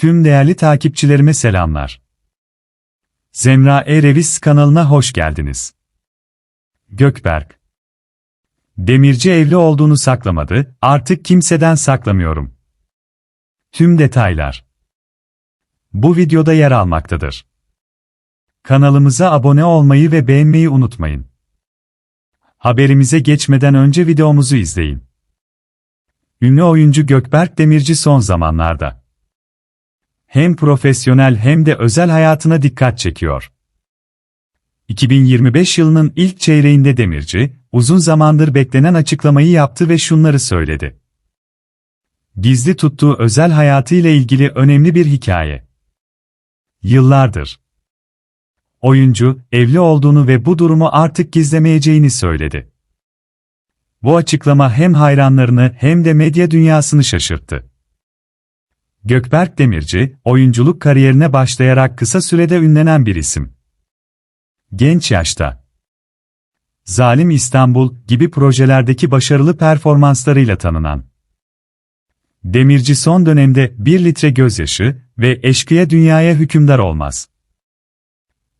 Tüm değerli takipçilerime selamlar. Zemra Erevis kanalına hoş geldiniz. Gökberk Demirci evli olduğunu saklamadı, artık kimseden saklamıyorum. Tüm detaylar bu videoda yer almaktadır. Kanalımıza abone olmayı ve beğenmeyi unutmayın. Haberimize geçmeden önce videomuzu izleyin. Ünlü oyuncu Gökberk Demirci son zamanlarda hem profesyonel hem de özel hayatına dikkat çekiyor. 2025 yılının ilk çeyreğinde Demirci, uzun zamandır beklenen açıklamayı yaptı ve şunları söyledi. Gizli tuttuğu özel hayatı ile ilgili önemli bir hikaye. Yıllardır. Oyuncu, evli olduğunu ve bu durumu artık gizlemeyeceğini söyledi. Bu açıklama hem hayranlarını hem de medya dünyasını şaşırttı. Gökberk Demirci, oyunculuk kariyerine başlayarak kısa sürede ünlenen bir isim. Genç yaşta. Zalim İstanbul gibi projelerdeki başarılı performanslarıyla tanınan. Demirci son dönemde bir litre gözyaşı ve eşkıya dünyaya hükümdar olmaz.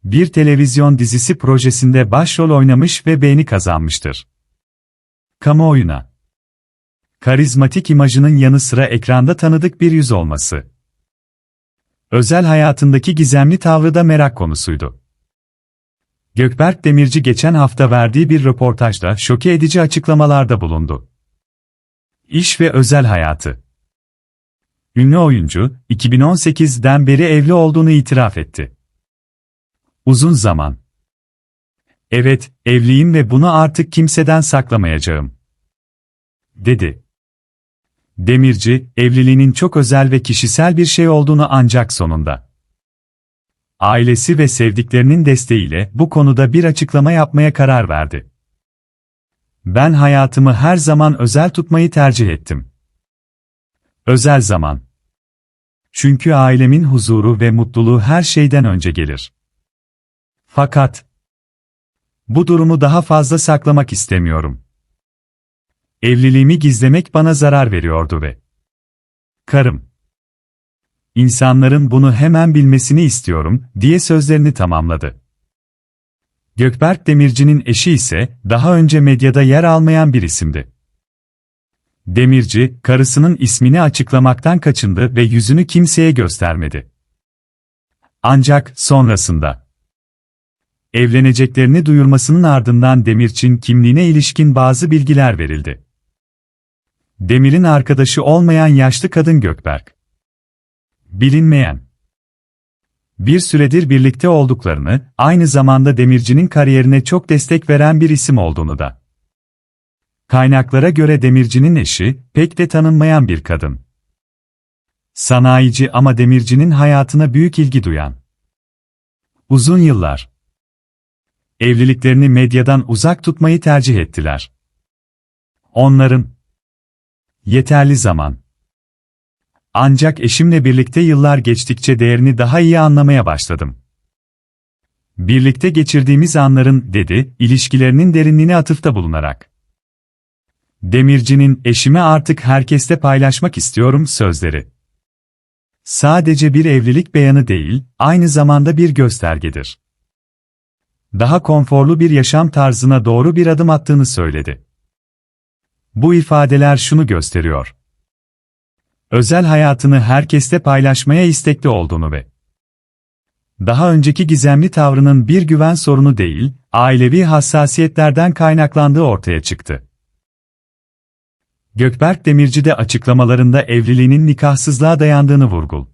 Bir televizyon dizisi projesinde başrol oynamış ve beğeni kazanmıştır. Kamuoyuna karizmatik imajının yanı sıra ekranda tanıdık bir yüz olması. Özel hayatındaki gizemli tavrı da merak konusuydu. Gökberk Demirci geçen hafta verdiği bir röportajda şoke edici açıklamalarda bulundu. İş ve özel hayatı. Ünlü oyuncu, 2018'den beri evli olduğunu itiraf etti. Uzun zaman. Evet, evliyim ve bunu artık kimseden saklamayacağım. Dedi. Demirci, evliliğinin çok özel ve kişisel bir şey olduğunu ancak sonunda. Ailesi ve sevdiklerinin desteğiyle bu konuda bir açıklama yapmaya karar verdi. Ben hayatımı her zaman özel tutmayı tercih ettim. Özel zaman. Çünkü ailemin huzuru ve mutluluğu her şeyden önce gelir. Fakat bu durumu daha fazla saklamak istemiyorum. Evliliğimi gizlemek bana zarar veriyordu ve karım İnsanların bunu hemen bilmesini istiyorum diye sözlerini tamamladı. Gökberk Demirci'nin eşi ise daha önce medyada yer almayan bir isimdi. Demirci, karısının ismini açıklamaktan kaçındı ve yüzünü kimseye göstermedi. Ancak sonrasında evleneceklerini duyurmasının ardından Demirç'in kimliğine ilişkin bazı bilgiler verildi. Demir'in arkadaşı olmayan yaşlı kadın Gökberk. Bilinmeyen. Bir süredir birlikte olduklarını, aynı zamanda Demirci'nin kariyerine çok destek veren bir isim olduğunu da. Kaynaklara göre Demirci'nin eşi, pek de tanınmayan bir kadın. Sanayici ama Demirci'nin hayatına büyük ilgi duyan. Uzun yıllar. Evliliklerini medyadan uzak tutmayı tercih ettiler. Onların yeterli zaman. Ancak eşimle birlikte yıllar geçtikçe değerini daha iyi anlamaya başladım. Birlikte geçirdiğimiz anların, dedi, ilişkilerinin derinliğine atıfta bulunarak. Demirci'nin eşimi artık herkeste paylaşmak istiyorum sözleri. Sadece bir evlilik beyanı değil, aynı zamanda bir göstergedir. Daha konforlu bir yaşam tarzına doğru bir adım attığını söyledi. Bu ifadeler şunu gösteriyor. Özel hayatını herkeste paylaşmaya istekli olduğunu ve daha önceki gizemli tavrının bir güven sorunu değil, ailevi hassasiyetlerden kaynaklandığı ortaya çıktı. Gökberk Demirci de açıklamalarında evliliğinin nikahsızlığa dayandığını vurgul.